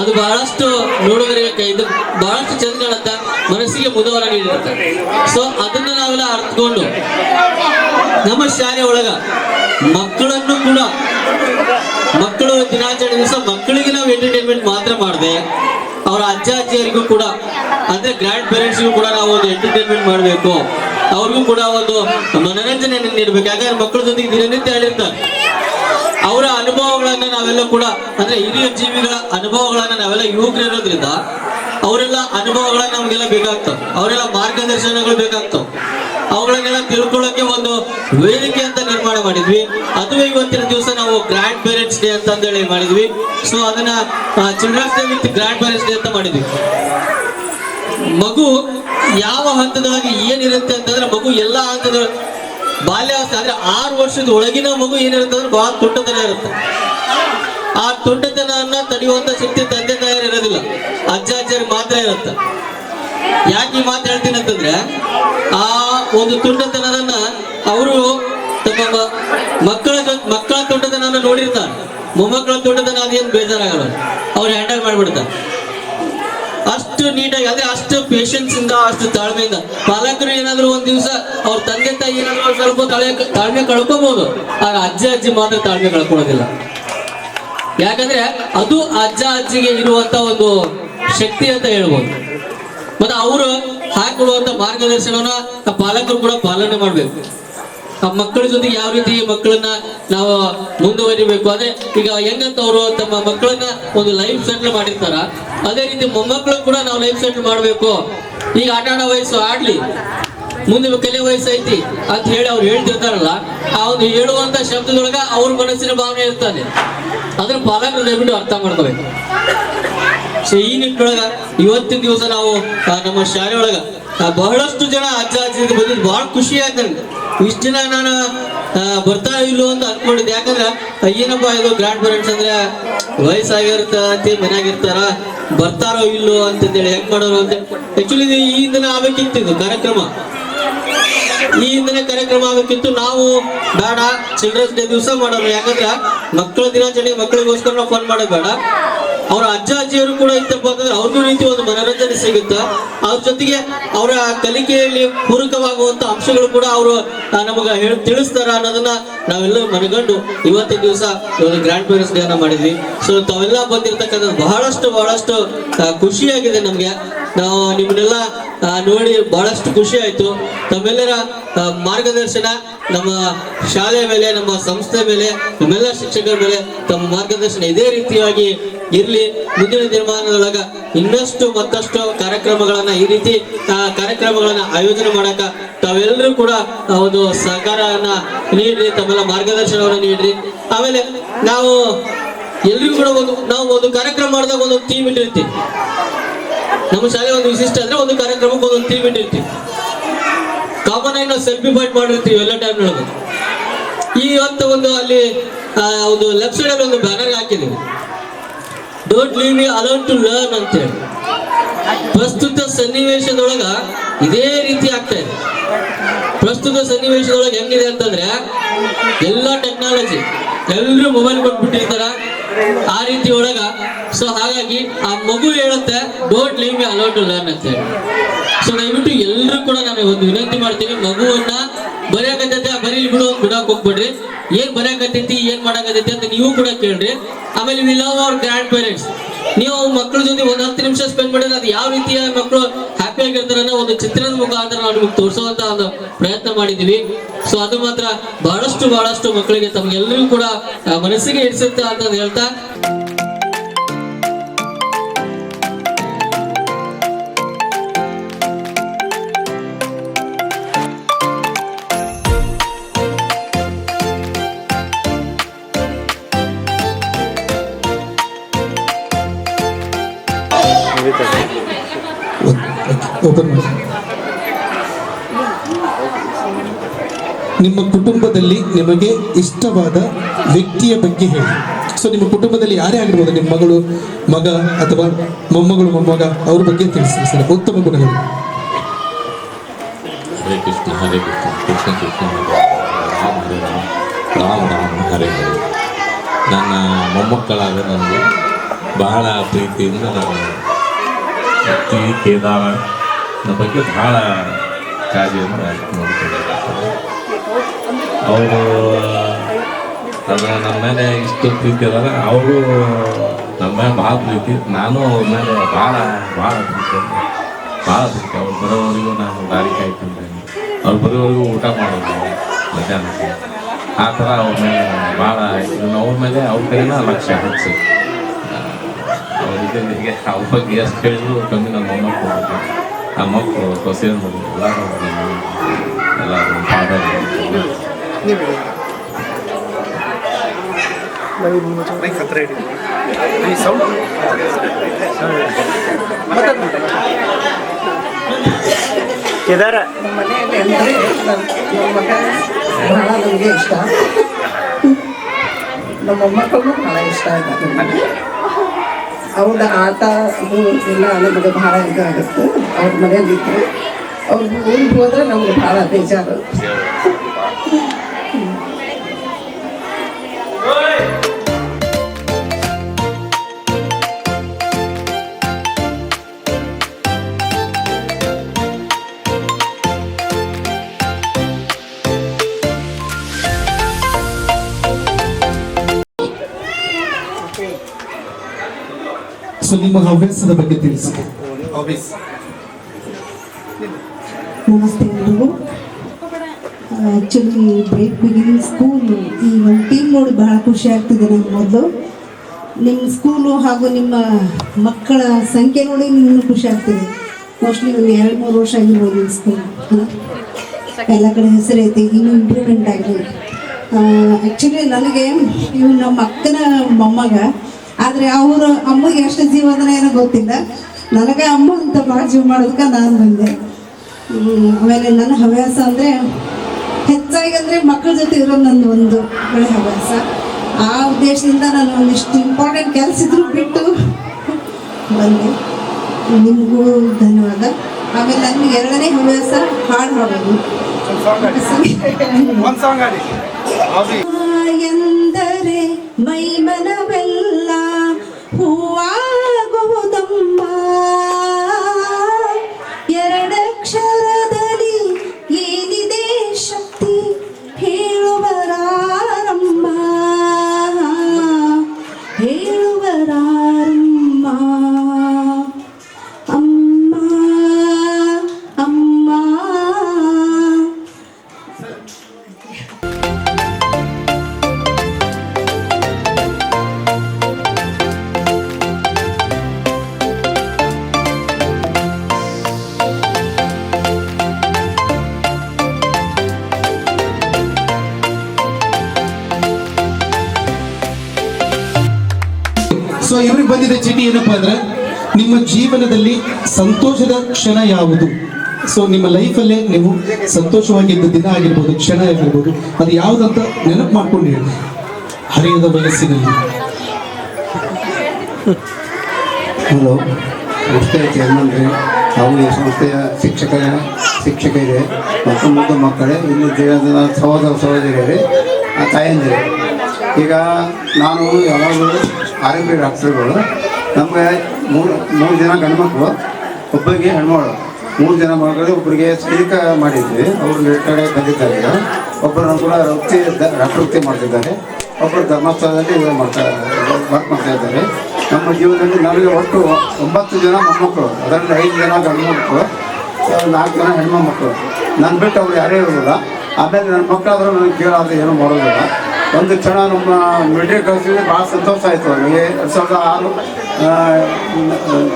ಅದು ಬಹಳಷ್ಟು ನೋಡುವರಿಗೆ ಇದು ಬಹಳಷ್ಟು ಚಂದ ಮನಸ್ಸಿಗೆ ಮುದವರ ನೀಡಿರುತ್ತೆ. ಸೊ ಅದನ್ನ ನಾವೆಲ್ಲ ಅರ್ಥಕೊಂಡು ನಮ್ಮ ಶಾಲೆ ಒಳಗ ಮಕ್ಕಳನ್ನು ಕೂಡ ಮಕ್ಕಳು ದಿನಾಚರಣೆ ದಿವಸ ಮಕ್ಕಳಿಗೆ ನಾವು ಎಂಟರ್ಟೈನ್ಮೆಂಟ್ ಮಾತ್ರ ಮಾಡದೆ, ಅವರ ಅಜ್ಜ ಅಜ್ಜಿಯರಿಗೂ ಕೂಡ, ಅಂದ್ರೆ ಗ್ರ್ಯಾಂಡ್ ಪೇರೆಂಟ್ಸ್ಗೂ ಕೂಡ ನಾವು ಒಂದು ಎಂಟರ್ಟೈನ್ಮೆಂಟ್ ಮಾಡಬೇಕು. ಅವ್ರಿಗೂ ಕೂಡ ಒಂದು ಮನೋರಂಜನೆಯನ್ನು ನೀಡಬೇಕು. ಯಾಕಂದ್ರೆ ಮಕ್ಕಳ ಜೊತೆಗೆ ದಿನನಿತ್ಯ ಹೇಳಿರ್ತಾರೆ ಅವರ ಅನುಭವಗಳನ್ನ ನಾವೆಲ್ಲ ಕೂಡ, ಅಂದ್ರೆ ಹಿರಿಯ ಜೀವಿಗಳ ಅನುಭವಗಳನ್ನ ನಾವೆಲ್ಲ ಯುವಕರು ಇರೋದ್ರಿಂದ ಅವರೆಲ್ಲ ಅನುಭವಗಳನ್ನ ನಮಗೆಲ್ಲ ಬೇಕಾಗ್ತವೆ. ಅವರೆಲ್ಲ ಮಾರ್ಗದರ್ಶನಗಳು ಬೇಕಾಗ್ತವೆ. ಅವುಗಳನ್ನೆಲ್ಲ ತಿಳ್ಕೊಳ್ಳೋಕೆ ಒಂದು ವೇದಿಕೆ ಅಂತ ನಿರ್ಮಾಣ ಮಾಡಿದ್ವಿ. ಅದು ಇವತ್ತಿನ ದಿವಸ ನಾವು ಗ್ರ್ಯಾಂಡ್ ಪೇರೆಂಟ್ಸ್ ಡೇ ಅಂತ ಹೇಳಿ ಮಾಡಿದ್ವಿ. ಸೊ ಅದನ್ನ children's day with grandparents day ಅಂತ ಮಾಡಿದ್ವಿ. ಮಗು ಯಾವ ಹಂತದೊಳಗೆ ಏನಿರುತ್ತೆ ಅಂತಂದ್ರೆ ಮಗು ಎಲ್ಲ ಹಂತದ ಬಾಲ್ಯಾವಸ್ಥೆ ಅಂದ್ರೆ ಆರು ವರ್ಷದ ಒಳಗಿನ ಮಗು ಏನಿರುತ್ತೆ ಅಂದ್ರೆ ಬಹಳ ತುಂಟತನ ಇರುತ್ತೆ. ಆ ತುಂಟತನವನ್ನ ತಡೆಯುವಂತ ಶಕ್ತಿ ತಂದೆ ತಯಾರಿ ಇರೋದಿಲ್ಲ. ಅಜ್ಜ ಅಜ್ಜರಿಗೆ ಮಾತ್ರ ಇರುತ್ತೆ. ಯಾಕೆ ಈ ಮಾತು ಹೇಳ್ತೀನಿ ಅಂತಂದ್ರೆ, ಆ ಒಂದು ತುಂಟತನದನ್ನ ಅವರು ತಮ್ಮ ಮಕ್ಕಳ ಮಕ್ಕಳ ತುಂಡತನ ನೋಡಿರ್ತಾರೆ. ಮೊಮ್ಮಕ್ಕಳ ತುಂಡತನ ಅದೇನು ಬೇಜಾರಾಗಲ್ಲ. ಅವ್ರು ಹ್ಯಾಂಡಲ್ ಮಾಡ್ಬಿಡ್ತಾರೆ. ಅಷ್ಟು ನೀಟಾಗಿ ಅಂದ್ರೆ ಅಷ್ಟು ಪೇಷನ್ಸ್ ಇಂದ, ಅಷ್ಟು ತಾಳ್ಮೆಯಿಂದ. ಪಾಲಕರು ಏನಾದ್ರು ಒಂದ್ ದಿವಸ ಅವ್ರ ತಂದೆ ತಾಯಿ ಏನಾದ್ರು ಸ್ವಲ್ಪ ತಾಳ್ಮೆ ಕಳ್ಕೊಬಹುದು ಆಗ ಅಜ್ಜ ಅಜ್ಜಿ ಮಾತ್ರ ತಾಳ್ಮೆ ಕಳ್ಕೊಳ್ಳೋದಿಲ್ಲ ಯಾಕಂದ್ರೆ ಅದು ಅಜ್ಜ ಅಜ್ಜಿಗೆ ಇರುವಂತ ಒಂದು ಶಕ್ತಿ ಅಂತ ಹೇಳ್ಬೋದು. ಮತ್ತೆ ಅವರು ಹಾಕೊಡುವಂತ ಮಾರ್ಗದರ್ಶನವನ್ನ ಆ ಪಾಲಕರು ಕೂಡ ಪಾಲನೆ ಮಾಡ್ಬೇಕು. ಆ ಮಕ್ಕಳ ಜೊತೆಗೆ ಯಾವ ರೀತಿ ಮಕ್ಕಳನ್ನ ನಾವು ಮುಂದುವರಿಬೇಕು? ಅದೇ ಈಗ ಹೆಂಗಂತ ಅವರು ತಮ್ಮ ಮಕ್ಕಳನ್ನ ಒಂದು ಲೈಫ್ ಸೆಟ್ಲ್ ಮಾಡಿರ್ತಾರ. ಅದೇ ರೀತಿ ಮೊಮ್ಮಕ್ಕಳು ಕೂಡ ನಾವು ಲೈಫ್ ಸೆಟ್ಲ್ ಮಾಡ್ಬೇಕು. ಈಗ ಆಟ ಆಡೋ ವಯಸ್ಸು ಆಡ್ಲಿ ಮುಂದೆ ಕಲೆ ಐತಿ ಅಂತ ಹೇಳಿ ಅವ್ರು ಹೇಳ್ತಿರ್ತಾರಲ್ಲ, ಆ ಒಂದು ಹೇಳುವಂತ ಶಬ್ದದೊಳಗ ಅವ್ರ ಮನಸ್ಸಿನ ಭಾವನೆ ಇರ್ತಾನೆ ಅದ್ರ ಪಾಲಕರು ದಯವಿಟ್ಟು ಅರ್ಥ ಮಾಡ್ಕೋಬೇಕು. ಸೊ ಈ ನಿಟ್ಟಿನೊಳಗ ಇವತ್ತಿನ ದಿವಸ ನಾವು ನಮ್ಮ ಶಾಲೆಯೊಳಗ ಬಹಳಷ್ಟು ಜನ ಅಜ್ಜ ಅಜ್ಜಿ ಬಂದಿದ್ದು ಬಹಳ ಖುಷಿ ಆಯ್ತು ನನಗೆ ಇಷ್ಟು ದಿನ ನಾನು ಬರ್ತಾ ಇಲ್ಲೋ ಅಂತ ಅನ್ಕೊಂಡಿದ್ದೆ. ಯಾಕಂದ್ರೆ ಏನಪ್ಪ ಇದು ಗ್ರ್ಯಾಂಡ್ ಪೇರೆಂಟ್ಸ್ ಅಂದ್ರೆ, ವಯಸ್ಸಾಗಿರ್ತಂತೆ ಮನ್ಯಾಗಿರ್ತಾರ, ಬರ್ತಾರೋ ಇಲ್ಲೋ ಅಂತಂದೇಳಿ ಹೆಂಗ್ ಮಾಡೋರು ಅಂತ ಆಕ್ಚುಲಿ ಈ ದಿನ ಆಗ್ಬೇಕಿತ್ತು ಕಾರ್ಯಕ್ರಮ. ಈ ಹಿಂದಿನ ಕಾರ್ಯಕ್ರಮ ಆಗಬೇಕಿತ್ತು. ನಾವು ಬೇಡ ಚಿಲ್ಡ್ರನ್ಸ್ ಡೇ ದಿವಸ ಮಾಡೋಣ ಯಾಕಂದ್ರೆ, ಮಕ್ಕಳ ದಿನಾಚರಣೆ ಮಕ್ಕಳಿಗೋಸ್ಕರ ನಾವು ಫೋನ್ ಮಾಡೋದು ಬೇಡ. ಅವ್ರ ಅಜ್ಜ ಅಜ್ಜಿಯರು ಕೂಡ ಇತ್ತಪ್ಪ ಅಂತಂದ್ರೆ ಅವ್ರಿಗೂ ರೀತಿ ಒಂದು ಮನೋರಂಜನೆ ಸಿಗುತ್ತೆ. ಅವ್ರ ಜೊತೆಗೆ ಅವರ ಕಲಿಕೆಯಲ್ಲಿ ಪೂರಕವಾಗುವಂತ ಅಂಶಗಳು ಕೂಡ ಅವರು ನಮಗ ಹೇಳಿ ತಿಳಿಸ್ತಾರ ಅನ್ನೋದನ್ನ ನಾವೆಲ್ಲ ಮನಗಂಡು ಇವತ್ತಿನ ದಿವಸ ಒಂದು ಗ್ರ್ಯಾಂಡ್ ಪೇರೆಂಟ್ಸ್ ಡೇ ಅನ್ನ ಮಾಡಿದ್ವಿ. ಸೊ ತಾವೆಲ್ಲ ಬಂದಿರತಕ್ಕಂಥದ್ದು ಬಹಳಷ್ಟು ಬಹಳಷ್ಟು ಖುಷಿಯಾಗಿದೆ ನಮ್ಗೆ. ನಾವು ನಿಮ್ಮನ್ನೆಲ್ಲ ನೋಡಿ ಬಹಳಷ್ಟು ಖುಷಿ ಆಯಿತು. ತಮ್ಮೆಲ್ಲರ ಮಾರ್ಗದರ್ಶನ, ನಮ್ಮ ಶಾಲೆ ಮೇಲೆ, ನಮ್ಮ ಸಂಸ್ಥೆ ಮೇಲೆ, ನಮ್ಮೆಲ್ಲ ಶಿಕ್ಷಕರ ಮೇಲೆ ತಮ್ಮ ಮಾರ್ಗದರ್ಶನ ಇದೇ ರೀತಿಯಾಗಿ ಇರಲಿ. ಮುಂದಿನ ದಿನಮಾನದೊಳಗ ಇನ್ನಷ್ಟು ಮತ್ತಷ್ಟು ಕಾರ್ಯಕ್ರಮಗಳನ್ನು ಈ ರೀತಿ ಕಾರ್ಯಕ್ರಮಗಳನ್ನು ಆಯೋಜನೆ ಮಾಡಕ ತಾವೆಲ್ಲರೂ ಕೂಡ ಒಂದು ಸಹಕಾರವನ್ನ ನೀಡ್ರಿ, ತಮ್ಮೆಲ್ಲ ಮಾರ್ಗದರ್ಶನವನ್ನು ನೀಡ್ರಿ. ಆಮೇಲೆ ನಾವು ಎಲ್ರಿಗೂ ಕೂಡ ಒಂದು, ನಾವು ಒಂದು ಕಾರ್ಯಕ್ರಮ ಮಾಡಿದಾಗ ಒಂದು ಥೀಮ್ ಇಟ್ಟಿರ್ತೀವಿ. ನಮ್ಮ ಶಾಲೆ ಒಂದು ವಿಶಿಷ್ಟ ಅಂದ್ರೆ ಒಂದು ಕಾರ್ಯಕ್ರಮಕ್ಕೆ ಒಂದೊಂದು ಥೀಮ್ ಇಟ್ಟಿರ್ತೀವಿ. ಕಾಮನ್ ಆಗಿ ನಾವು ಸೆಲ್ಫಿ ಪಾಯಿಂಟ್ ಮಾಡಿರ್ತೀವಿ ಎಲ್ಲ ಟೈಮ್ ಒಳಗೆ ಈ ಇವತ್ತು ಒಂದು ಅಲ್ಲಿ ಒಂದು ಲೆಫ್ಟ್ ಸೈಡ್ ಅಲ್ಲಿ ಒಂದು ಬ್ಯಾನರ್ ಹಾಕಿದ್ದೀವಿ. Don't leave me alone to learn ಅಂತ ಹೇಳಿ ಪ್ರಸ್ತುತ ಸನ್ನಿವೇಶದೊಳಗ ಇದೇ ರೀತಿ ಆಗ್ತಾ ಇದೆ. ಪ್ರಸ್ತುತ ಸನ್ನಿವೇಶದೊಳಗೆ ಹೆಂಗಿದೆ ಅಂತಂದ್ರೆ, ಎಲ್ಲ ಟೆಕ್ನಾಲಜಿ ಎಲ್ಲರೂ ಮೊಬೈಲ್ ಕೊಟ್ಬಿಟ್ಟಿರ್ತಾರ ಆ ರೀತಿ ಒಳಗ ಸೊ ಹಾಗಾಗಿ ಆ ಮಗು ಹೇಳುತ್ತೆ don't leave me aloud to learn ಅಂತ ಹೇಳಿ. ಸೊ ದಯವಿಟ್ಟು ಎಲ್ಲರೂ ಕೂಡ ನಾನು ಒಂದು ವಿನಂತಿ ಮಾಡ್ತೀವಿ ಮಗುವನ್ನ ಬರೆಯಕತ್ತೈತೆ ಬರೀಲಿ ಬಿಡು, ಬಿಡಕ್ ಹೋಗ್ಬೇಡ್ರಿ. ಏನ್ ಬರೆಯಕತ್ತೈತಿ, ಏನ್ ಮಾಡಕತ್ತೈತಿ ಅಂತ ನೀವು ಕೂಡ ಕೇಳ್ರಿ. ಆಮೇಲೆ we love our grandparents ನೀವು ಮಕ್ಕಳ ಜೊತೆ ಒಂದ್ ಹತ್ತು ನಿಮಿಷ ಸ್ಪೆಂಡ್ ಮಾಡಿದ್ರೆ ಅದು ಯಾವ ರೀತಿಯ ಮಕ್ಕಳು ಹ್ಯಾಪಿ ಆಗಿರ್ತಾರೆ ಒಂದು ಚಿತ್ರದ ಮುಖಾಂತರ ನಾವು ನಿಮ್ಗೆ ತೋರಿಸುವಂತ ಒಂದು ಪ್ರಯತ್ನ ಮಾಡಿದೀವಿ. ಸೊ ಅದು ಮಾತ್ರ ಬಹಳಷ್ಟು ಬಹಳಷ್ಟು ಮಕ್ಕಳಿಗೆ ತಮ್ಗೆಲ್ಲರಿಗೂ ಕೂಡ ಮನಸ್ಸಿಗೆ ಇಡಿಸುತ್ತೆ ಅಂತ ಹೇಳ್ತಾ ಓಪನ್ ಮಾಡಿ. ನಿಮ್ಮ ಕುಟುಂಬದಲ್ಲಿ ನಿಮಗೆ ಇಷ್ಟವಾದ ವ್ಯಕ್ತಿಯ ಬಗ್ಗೆ ಹೇಳಿ. ಸೊ ನಿಮ್ಮ ಕುಟುಂಬದಲ್ಲಿ ಯಾರೇ ಆಗಿರ್ಬೋದು, ನಿಮ್ಮ ಮಗಳು, ಮಗ ಅಥವಾ ಮೊಮ್ಮಗಳು, ಮೊಮ್ಮಗ, ಅವ್ರ ಬಗ್ಗೆ ತಿಳಿಸಿ ಸರ್. ಉತ್ತಮ ಗುಣಗಳು. ಹರೇ ಕೃಷ್ಣ ಹರೇ ಕೃಷ್ಣ. ಕೃಷ್ಣ ಕೃಷ್ಣ ರಾಮ, ಹರೇ ರಾಮ. ರಾಮ ನನ್ನ ಮೊಮ್ಮಕ್ಕಳಾದ ನನಗೆ ಬಹಳ ಪ್ರೀತಿಯಿಂದ ನಾನು ಕೇದಾರ ಬಗ್ಗೆ ಬಹಳ ಕಾಳಜಿಯಿಂದ ನೋಡ್ಕೊಂಡಿದ್ದಾರೆ ಅವರು ಅದು ನಮ್ಮ ಮೇಲೆ ಇಷ್ಟು ಪ್ರೀತಿ ಅದಾರ ಅವರು ನಮ್ಮ ಮೇಲೆ ಭಾಳ ಪ್ರೀತಿ. ನಾನು ಅವ್ರ ಮೇಲೆ ಭಾಳ ಭಾಳ ಪ್ರೀತಿ ಭಾಳ ಪ್ರೀತಿ. ಅವ್ರು ಬರೋವರೆಗೂ ನಾನು ದಾರಿ ಕಾಯ್ತಿದ್ದೇನೆ ಅವ್ರು ಬರೋವರೆಗೂ ಊಟ ಮಾಡೋದು, ಮಧ್ಯಾಹ್ನಕ್ಕೆ. ಆ ಥರ ಅವ್ರ ಮೇಲೆ ಭಾಳ ಅವ್ರ ಮೇಲೆ ಅವ್ರ ಕೈನ ಲಕ್ಷ್ಯ ಹಚ್ಚಿ. ಅವ್ರಿಗೆ ಅವ್ರ ಬಗ್ಗೆ ಎಷ್ಟು ಹೇಳಿದ್ರು ಕಮ್ಮಿ ನಮ್ಮ ಮೊಮ್ಮಕ್ಕಳು ಹೋಗುತ್ತೆ ಆ ಮಕ್ಕಳು ಸೊಸೆಯರು ನೋಡಿ ಎಲ್ಲರೂ ಎಲ್ಲರೂ ಫಾದರ್ ಕೇದಾರ ನಮ್ಮ ಮನೆಯಲ್ಲಿ ಅಂದರೆ ನಮ್ಮ ಮಗ ಬಹಳ ನಮಗೆ ಇಷ್ಟ ನಮ್ಮ ಮೊಮ್ಮಕ್ಕಳು ಬಹಳ ಇಷ್ಟ ಇದ್ದಾರೆ ಅವ್ರ ಆಟ ಇದು ಎಲ್ಲ ನಮಗೆ ಭಾಳ ಇದಾಗುತ್ತೆ. ಅವ್ರ ಮನೆಯಲ್ಲಿ ಅವ್ರಿಗೆ ಅವ್ರ ಊರಿಗೆ ಹೋದ್ರೆ ನಮ್ಗೆ ಭಾಳ ಬೇಜಾರು. ಸೊ ನಿಮ್ಮ ಹವ್ಯಾಸದ ಬಗ್ಗೆ ತಿಳಿಸಿ. ನಮಸ್ತೆ ಎಲ್ರಿಗೂ ಆ್ಯಕ್ಚುಲಿ ಬ್ರೇಕ್ ಬಿಗಿನಿಂಗ್ ಸ್ಕೂಲು ಈ ಒಂದು ಟೀಮ್ ನೋಡಿ ಬಹಳ ಖುಷಿ ಆಗ್ತಿದೆ ನನಗೆ ಮೊದಲು. ನಿಮ್ಮ ಸ್ಕೂಲು ಹಾಗೂ ನಿಮ್ಮ ಮಕ್ಕಳ ಸಂಖ್ಯೆ ನೋಡಿ ನಿಮ್ಗೆ ಖುಷಿ ಆಗ್ತಿದೆ. ಮೋಸ್ಟ್ಲಿ ಒಂದು ಎರಡು ಮೂರು ವರ್ಷ ಆಗಿರ್ಬೋದು ನಿಮ್ಮ ಸ್ಕೂಲ್ ಎಲ್ಲ ಕಡೆ ಹೆಸರೈತಿ ಇನ್ನೂ ಇಂಪ್ರೂವ್ಮೆಂಟ್ ಆಗಲಿ. ಆ್ಯಕ್ಚುಲಿ ನನಗೆ ಇವು ನಮ್ಮ ಅಕ್ಕನ ಮೊಮ್ಮಗ ಆದರೆ ಅವರು ಅಮ್ಮಗೆ ಎಷ್ಟು ಜೀವ ಅಂದ್ರೆ ಏನೋ ಗೊತ್ತಿಲ್ಲ. ನನಗೆ ಅಮ್ಮ ಅಂತ ಭಾಳ ಜೀವ ಮಾಡೋದಕ್ಕೆ ನಾನು ಬಂದೆ. ಆಮೇಲೆ ನನ್ನ ಹವ್ಯಾಸ ಅಂದರೆ ಹೆಚ್ಚಾಗಿ ಅಂದರೆ ಮಕ್ಕಳ ಜೊತೆ ಇರೋದು ನನ್ನ ಒಂದು ಒಳ್ಳೆ ಹವ್ಯಾಸ. ಆ ಉದ್ದೇಶದಿಂದ ನಾನು ಒಂದಿಷ್ಟು ಇಂಪಾರ್ಟೆಂಟ್ ಕೆಲಸ ಇದ್ರು ಬಿಟ್ಟು ಬಂದೆ. ನಿಮಗೂ ಧನ್ಯವಾದ. ಆಮೇಲೆ ನನಗೆ ಎರಡನೇ ಹವ್ಯಾಸ ಹಾಡು ಹಾಡೋದು. ಎಂದರೆ ಮೈಮನವೆಲ್ಲ ಇವ್ರಿಗೆ ಬಂದಿದ್ದ ಚೀಟಿ ಏನಪ್ಪ ಅಂದ್ರೆ, ನಿಮ್ಮ ಜೀವನದಲ್ಲಿ ಸಂತೋಷದ ಕ್ಷಣ ಯಾವುದು? ಸೊ ನಿಮ್ಮ ಲೈಫಲ್ಲೇ ನೀವು ಸಂತೋಷವಾಗಿದ್ದ ದಿನ ಆಗಿರ್ಬೋದು, ಕ್ಷಣ ಆಗಿರ್ಬೋದು, ಅದು ಯಾವುದಂತ ನೆನಪು ಮಾಡ್ಕೊಂಡು. ಹೇಳಿ ಹರಿಯದ ವಯಸ್ಸಿನಲ್ಲಿ ಹಲೋ ಸಂಸ್ಥೆಯ ಚೇರ್ಮನ್ ಹಾಗೂ ಈ ಸಂಸ್ಥೆಯ ಶಿಕ್ಷಕ ಇದೆ. ಮತ್ತು ಮಕ್ಕಳೇ ಇಲ್ಲಿ ದೇವದ ಸಹೋದರ, ಸಹೋದರಿಯರೇ, ಆ ತಾಯಂದಿರೇ. ಈಗ ನಾನು ಯಾವಾಗಲೂ ಆರೋಗ್ಯ ಡಾಕ್ಟರ್ಗಳು. ನಮಗೆ ಮೂರು ಮೂರು ಜನ ಗಂಡುಮಕ್ಳು, ಒಬ್ಬರಿಗೆ ಹೆಣ್ಮಗಳು. ಮೂರು ಜನ ಮಕ್ಕಳು ಒಬ್ಬರಿಗೆ ಸೈನಿಕ ಮಾಡಿದ್ವಿ. ಅವರು ಕಡೆ ಬಂದಿದ್ದಾರೆ ಈಗ. ಒಬ್ಬರನ್ನು ಕೂಡ ವೃತ್ತಿ ಡಾಕ್ಟರ್ ವೃತ್ತಿ ಮಾಡ್ತಿದ್ದಾರೆ. ಒಬ್ಬರು ಧರ್ಮಸ್ಥಳದಲ್ಲಿ ಇದು ಮಾಡ್ತಾ ವರ್ಕ್ ಮಾಡ್ತಾ ಇದ್ದಾರೆ. ನಮ್ಮ ಜೀವನದಲ್ಲಿ ನಮಗೆ ಒಟ್ಟು ಒಂಬತ್ತು ಜನ ಮೊಮ್ಮಕ್ಕಳು. ಅದರಲ್ಲಿ ಐದು ಜನ ಗಂಡು ಮಕ್ಕಳು ನಾಲ್ಕು ಜನ ಹೆಣ್ಣು ಮಕ್ಕಳು ನನ್ನ ಬಿಟ್ಟು ಅವ್ರು ಯಾರೇ ಇರೋದಿಲ್ಲ ಆಮೇಲೆ ನನ್ನ ಮಕ್ಕಳಾದರೂ ನನಗೆ ಕೇಳಾದ್ರೆ ಏನೂ ಮಾಡೋದಿಲ್ಲ. ಒಂದು ಕ್ಷಣ ನಮ್ಮ ಮಿಲಿಟರಿ ಕಳಿಸಿದ್ರೆ ಭಾಳ ಸಂತೋಷ ಆಯಿತು ನಮಗೆ. ಎರಡು ಸಾವಿರದ ಆರು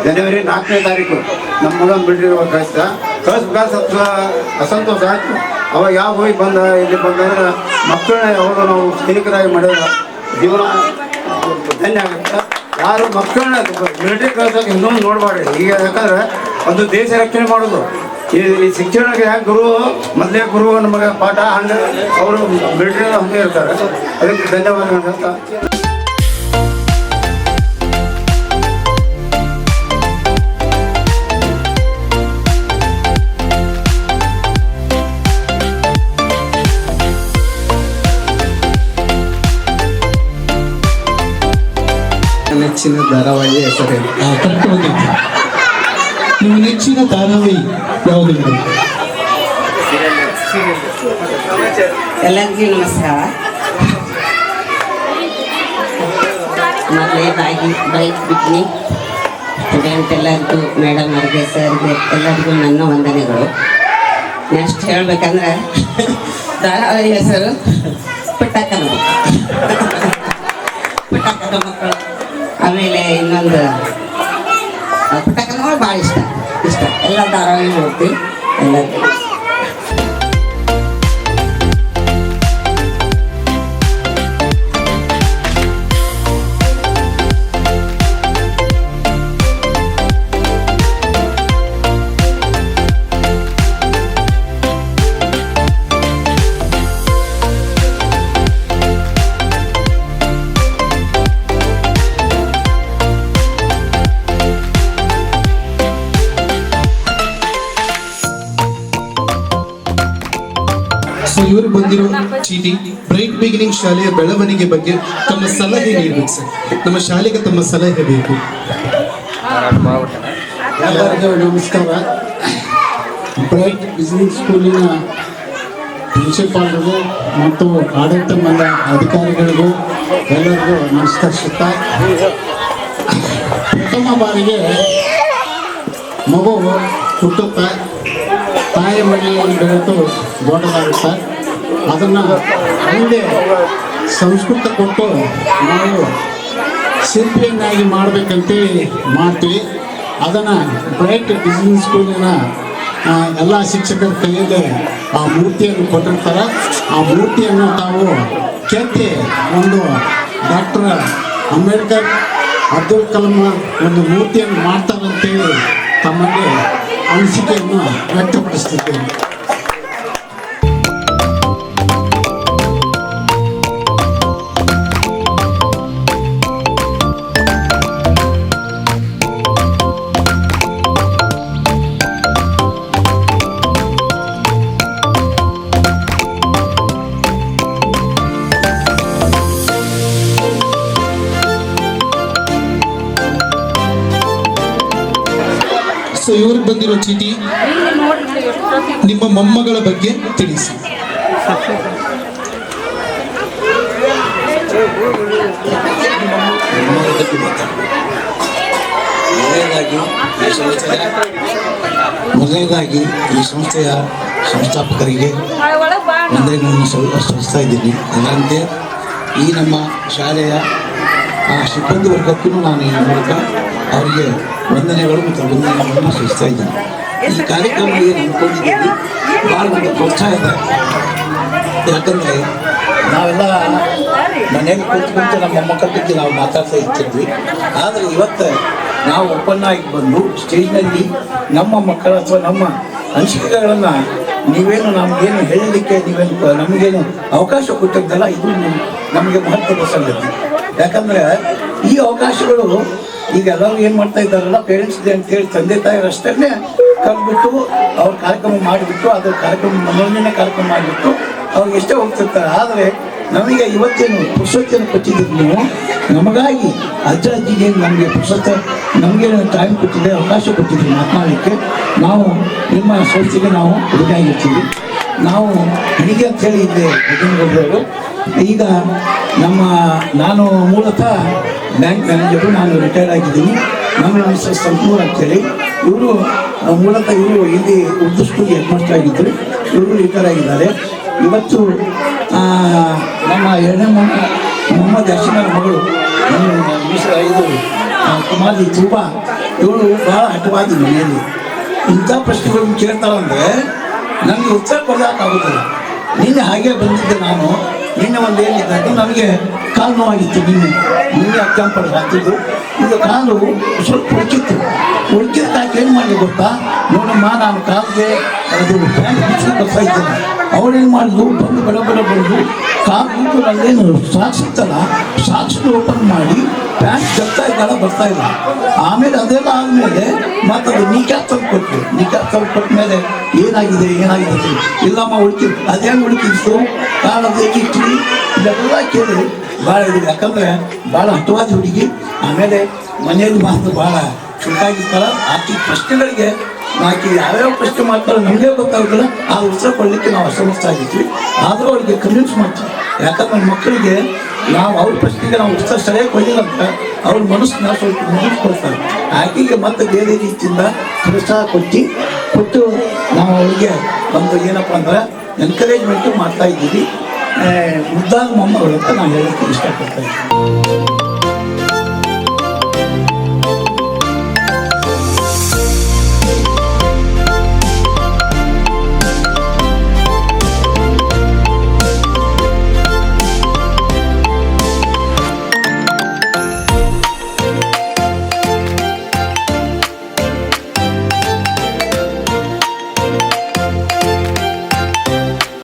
ಜನವರಿ ನಾಲ್ಕನೇ ತಾರೀಕು ನಮ್ಮ ಮಗ ಮಿಲಿಟರಿ ಕಳಿಸಿದ. ಕಳಿಸ್ಬೇಕಾದ್ರೆ ಸ್ವಲ್ಪ ಅಸಂತೋಷ ಆಯಿತು. ಅವಾಗ ಯಾವ ಹೋಗಿ ಬಂದ ಇಲ್ಲಿ ಬಂದಂದ್ರೆ ಮಕ್ಕಳನ್ನ ಯಾವಾಗ ನಾವು ಸ್ನೇಹಿತರಾಗಿ ಮಾಡಿದ ಜೀವನ ಧನ್ಯ ಆಗುತ್ತೆ. ಯಾರು ಮಕ್ಕಳನ್ನ ಮಿಲಿಟರಿ ಕಳಿಸೋಕೆ ಇನ್ನೊಂದು ನೋಡಬಾರ್ದು. ಈಗ ಯಾಕಂದ್ರೆ ಒಂದು ದೇಶ ರಕ್ಷಣೆ ಮಾಡೋದು ಈ ಈ ಶಿಕ್ಷಣಕ್ಕೆ ಯಾಕೆ ಗುರು? ಮೊದಲೇ ಗುರು ನಮಗೆ ಪಾಠ ಹಣ್ಣು ಅವರು ಮಿಲಿಟರಿ ಹಂಗೆ ಇರ್ತಾರೆ ಅದಕ್ಕೆ ಧನ್ಯವಾದಗಳು ಅಂತ ನೆಚ್ಚಿನ ಧಾರಾವಾಹಿ ಹೆಸರೇನು ನಿಮ್ಮ ನೆಚ್ಚಿನ ಧಾರಾವಾಹಿ ಯಾವುದು ಎಲ್ಲರಿಗೂ ನಮಸ್ಕಾರ. ಮೊದಲನೇದಾಗಿ ಬೈಕ್ ಬಿಟ್ನಿ ಸ್ಟೂಡೆಂಟ್ ಎಲ್ಲರಿಗೂ ಮೇಡಮ್ ಅವ್ರಿಗೆ, ಸರ್ಗೆ ಎಲ್ಲರಿಗೂ ನನ್ನ ವಂದನೆಗಳು. ನೆಕ್ಸ್ಟ್ ಹೇಳ್ಬೇಕಂದ್ರೆ ಧಾರಾವಾಹಿ ಹೆಸರು ಪುಟ್ಟಕ್ಕನ ಪುಟ್ಟಕ್ಕನ ಮಕ್ಕಳು. ಆಮೇಲೆ ಇನ್ನೊಂದು, ಪುಟ್ಟಕ್ಕನ ಭಾಳ ಇಷ್ಟ. ಇಷ್ಟ ಎಲ್ಲ ಧಾರಾವಾಹಿ ನೋಡ್ತೀವಿ. ಬಂದಿರೋ ಚೀಟಿ ಬ್ರೈಟ್ ಬಿಗಿನಿಂಗ್ ಶಾಲೆಯ ಬೆಳವಣಿಗೆ ಬಗ್ಗೆ ತಮ್ಮ ಸಲಹೆ ನೀಡಬೇಕು ಸರ್. ನಮ್ಮ ಶಾಲೆಗೆ ತಮ್ಮ ಸಲಹೆ ಬೇಕು. ಎಲ್ಲರಿಗೂ ನಮಸ್ಕಾರ. ಬ್ರೈಟ್ ಬಿಸ್ನೆಸ್ ಸ್ಕೂಲಿನ ಪ್ರಿನ್ಸಿಪಾಲ್ಗೂ ಮತ್ತು ಆಡಳಿತ ಮಂಡಳ ಅಧಿಕಾರಿಗಳಿಗೂ ಎಲ್ಲರಿಗೂ ನಮಸ್ಕರಿಸುತ್ತಾ ಪ್ರಥಮ ಬಾರಿಗೆ ಮಗು ಹುಟ್ಟುತ್ತಾ ತಾಯಿ ಮನೆಯಲ್ಲಿ ಬೆಳೆದು ದೊಡ್ಡದಾಗುತ್ತೆ ಅದನ್ನು ಮುಂದೆ ಸಂಸ್ಕೃತ ಕೊಟ್ಟು ನಾವು ಶಿಲ್ಪಿಯನ್ನಾಗಿ ಮಾಡಬೇಕಂತೇಳಿ ಮಾಡ್ತೀವಿ. ಅದನ್ನು ಬ್ರೈಟ್ ಡಿಸೈನ್ ಸ್ಕೂಲಿನ ಎಲ್ಲ ಶಿಕ್ಷಕರ ಕೈಯಲ್ಲಿ ಆ ಮೂರ್ತಿಯನ್ನು ಕೊಟ್ಟಿರ್ತಾರೆ. ಆ ಮೂರ್ತಿಯನ್ನು ತಾವು ಕೆತ್ತಿ ಒಂದು ಡಾಕ್ಟರ್ ಅಂಬೇಡ್ಕರ್ ಅಬ್ದುಲ್ ಕಲಾಂ ಒಂದು ಮೂರ್ತಿಯನ್ನು ಮಾಡ್ತಾರಂತೇಳಿ ತಮ್ಮಲ್ಲಿ ಅನಿಸಿಕೆಯನ್ನು ವ್ಯಕ್ತಪಡಿಸ್ತಿದ್ದೇನೆ. ಇವ್ರಿಗೆ ಬಂದಿರೋ ಚೀಟಿ ನಿಮ್ಮ ಮೊಮ್ಮಗಳ ಬಗ್ಗೆ ತಿಳಿಸಿ. ಮೊದಲನೇದಾಗಿ ಈ ಸಂಸ್ಥೆಯ ಸಂಸ್ಥಾಪಕರಿಗೆ ಸಲ್ ಸಲ್ಲಿಸ್ತಾ ಇದ್ದೀನಿ. ಅದರಂತೆ ಈ ನಮ್ಮ ಶಾಲೆಯ ಸಿಬ್ಬಂದಿ ವರ್ಗಕ್ಕೂ ನಾನು ಈ ಮೂಲಕ ಅವರಿಗೆ ವಂದನೆಗಳು ಮತ್ತು ಅಭಿನಂದನೆಗಳನ್ನು ಸೂಚಿಸ್ತಾ ಇದ್ದೀನಿ. ಈ ಕಾರ್ಯಕ್ರಮಕ್ಕೆ ನಂಬ್ಕೊಂಡಿದ್ದೀನಿ ಭಾಳ ಒಂದು ಪ್ರೋತ್ಸಾಹ ಇದೆ. ಯಾಕಂದರೆ ನಾವೆಲ್ಲ ಮನೆಯಲ್ಲಿ ಕುಂತು ಕುಂತು ನಮ್ಮ ಮೊಮ್ಮಕ್ಕಳ ಬಗ್ಗೆ ನಾವು ಮಾತಾಡ್ತಾ ಇರ್ತಿದ್ವಿ. ಆದರೆ ಇವತ್ತು ನಾವು ಒಪ್ಪನ್ನ ಆಗಿ ಬಂದು ಸ್ಟೇಜ್ನಲ್ಲಿ ನಮ್ಮ ಮಕ್ಕಳ ಅಥವಾ ನಮ್ಮ ಅನಿಸಿಕೆಗಳನ್ನು ನೀವೇನು ನಮಗೇನು ಹೇಳಲಿಕ್ಕೆ ನೀವೇನು ನಮಗೇನು ಅವಕಾಶ ಕೊಟ್ಟಿದ್ದಲ್ಲ, ಇದು ನಮ್- ನಮಗೆ ಮಹತ್ವದ ಸಂಗತಿ. ಯಾಕಂದರೆ ಈ ಅವಕಾಶಗಳು ಈಗ ಎಲ್ಲರೂ ಏನು ಮಾಡ್ತಾ ಇದ್ದಾರಲ್ಲ ಪೇರೆಂಟ್ಸ್ ಡೇ ಅಂತೇಳಿ ತಂದೆ ತಾಯಿ ಅಷ್ಟೇ ಕರೆದ್ಬಿಟ್ಟು ಅವ್ರ ಕಾರ್ಯಕ್ರಮ ಮಾಡಿಬಿಟ್ಟು, ಅದ್ರ ಕಾರ್ಯಕ್ರಮ ಮನೋರಂಜನೆ ಕಾರ್ಯಕ್ರಮ ಮಾಡಿಬಿಟ್ಟು ಅವ್ರಿಗೆ ಎಷ್ಟೇ ಹೋಗ್ತಿರ್ತಾರೆ. ಆದರೆ ನಮಗೆ ಇವತ್ತೇನು ಕೊಟ್ಟಿದ್ದು ನೀವು ನಮಗಾಗಿ ಅಜ್ಜ ಅಜ್ಜಿಗೆ ನಮಗೆ ಪುಸ್ತಕ ನಮಗೆ ಟೈಮ್ ಕೊಟ್ಟಿದೆ, ಅವಕಾಶ ಕೊಟ್ಟಿದ್ದೀರಿ ಮಾತನಾಡಲಿಕ್ಕೆ. ನಾವು ನಿಮ್ಮ ಸಂಸ್ಥೆಗೆ ನಾವು ಋಣಿಯಾಗಿರ್ತೀವಿ ನಾವು ಹೀಗೆ ಅಂತೇಳಿ ಇದ್ದೆ ಭಜನಗೌಡರವರು ಈಗ ನಮ್ಮ, ನಾನು ಮೂಲತಃ ಬ್ಯಾಂಕ್ ಮ್ಯಾನೇಜರು ನಾನು ರಿಟೈರ್ಡ್ ಆಗಿದ್ದೀನಿ. ನಮ್ಮ ಮಿಸ್ಟರ್ ಸಂಪೂರ್ ಅಂತೇಳಿ ಇವರು ಮೂಲತಃ ಇವರು ಇಲ್ಲಿ ಉರ್ದು ಸ್ಕೂಲ್ ಹೆಡ್ ಮಾಸ್ಟರ್ ಆಗಿದ್ದರು ಇವರು ರಿಟೈರ್ ಆಗಿದ್ದಾರೆ. ಇವತ್ತು ನಮ್ಮ ಎರಡನೇ ಮೊಹಮ್ಮದ್ ಯಾಸಿನರ ಮಗಳು ಇದು ಕುಮಾರಿ ತುಂಬ ಇವಳು ಬಹಳ ಹಠವಾದಿ ಮನೆಯಲ್ಲಿ. ಇಂಥ ಪ್ರಶ್ನೆಗಳನ್ನು ಕೇಳ್ತಾಳಂದ್ರೆ ನನಗೆ ಉತ್ತರ ಕೊಡೋಕ್ಕಾಗೋದಿಲ್ಲ ನಿನ್ನೆ ಹಾಗೆ ಬಂದಿದ್ದೆ ನಾನು. ನಿನ್ನೆ ಒಂದು ಏನಿದೆ ಅದು ನನಗೆ ಕಾಲು ನೋವಾಗಿತ್ತು ನಿನ್ನೆ. ನಿನ್ನೆ ಅಕ್ಕಂಪಡ ಹಾಕಿದ್ದು. ಇದು ಕಾಲು ಸ್ವಲ್ಪ ಉಳುಕಿತ್ತು. ಉಳುಕಿದ್ದಕ್ಕೆ ಏನು ಮಾಡಲಿ ಗೊತ್ತಾ? ನೋಡಮ್ಮ, ನಾನು ಕಾಲಿಗೆ ಅದು ಪ್ಯಾಂಟ್ ಬಿಚ್ಚಿಗೆ ಬರ್ತಾ ಅವಳೇನು ಮಾಡಿದ್ರು ಬಂದು ಬಡ ಬಡ ಬಂದು ಕಾಲು ಅಲ್ಲೇನು ಸಾಕ್ಸಿತ್ತಲ್ಲ ಸಾಕ್ಸ್ ಓಪನ್ ಮಾಡಿ ಪ್ಯಾಂಟ್ ಇದ್ದಾಳ ಬರ್ತಾ ಇಲ್ಲ. ಆಮೇಲೆ ಅದೆಲ್ಲ ಆದಮೇಲೆ ಮತ್ತೆ ಅದು ನೀಕ್ಯಾಪ್ ತಂದು ಕೊಟ್ಟರು ನೀಕ್ಯಾಪ್ ತಂದು ಕೊಟ್ಟ ಮೇಲೆ ಏನಾಗಿದೆ ಏನಾಗಿದೆ. ಇಲ್ಲಮ್ಮ, ಉಳ್ಕಿ ಅದೇನು ಉಳಿತಿತ್ತು ಕಾರಣ ಹೇಗಿತ್ತು ಇದೆಲ್ಲ ಕೇಳಿ ಭಾಳ ಇದು, ಯಾಕಂದ್ರೆ ಭಾಳ ಹಠವಾದ ಹುಡುಗಿ. ಆಮೇಲೆ ಮನೆಯಲ್ಲಿ ಮಾತ್ರ ಭಾಳ ಚುಟ್ಟಾಗಿರ್ತಾರ ಆಕೆ ಪ್ರಶ್ನೆಗಳಿಗೆ ಆಕಿ ಯಾವ್ಯಾವ ಪ್ರಶ್ನೆ ಮಾಡ್ತಾರೆ ನಮಗೆ ಗೊತ್ತಾಗೋದಿಲ್ಲ. ಆ ಉತ್ಸವ ಕೊಡಲಿಕ್ಕೆ ನಾವು ಅಸಮರ್ಥ ಆಗಿದ್ವಿ. ಆದರೂ ಅವ್ರಿಗೆ ಕನ್ವಿನ್ಸ್ ಮಾಡ್ತೀವಿ. ಯಾಕಂದ್ರೆ ಮಕ್ಕಳಿಗೆ ನಾವು ಅವ್ರ ಪ್ರಶ್ನೆಗೆ ನಾವು ಉತ್ಸವ ಸರಿಯಾಗಿ ಕೊಡಲಿಲ್ಲ ಅಂತ ಅವ್ರ ಮನಸ್ಸನ್ನ ಸ್ವಲ್ಪ ಮುಗಿಸ್ಕೊಳ್ತಾರೆ. ಆಕೆಗೆ ಮತ್ತೆ ಬೇರೆ ರೀತಿಯಿಂದ ಪ್ರೋತ್ಸಾಹ ಕೊಟ್ಟು ಕೊಟ್ಟು ನಾವು ಅವ್ರಿಗೆ ಒಂದು ಏನಪ್ಪ ಅಂದ್ರೆ ಎನ್ಕರೇಜ್ಮೆಂಟು ಮಾಡ್ತಾ ಇದ್ದೀವಿ. ಮುದ್ದಾದ ಮೊಮ್ಮಗಳು ಅಂತ ನಾನು ಹೇಳಕ್ಕೆ ಇಷ್ಟಪಡ್ತಾ ಇದ್ದೀನಿ.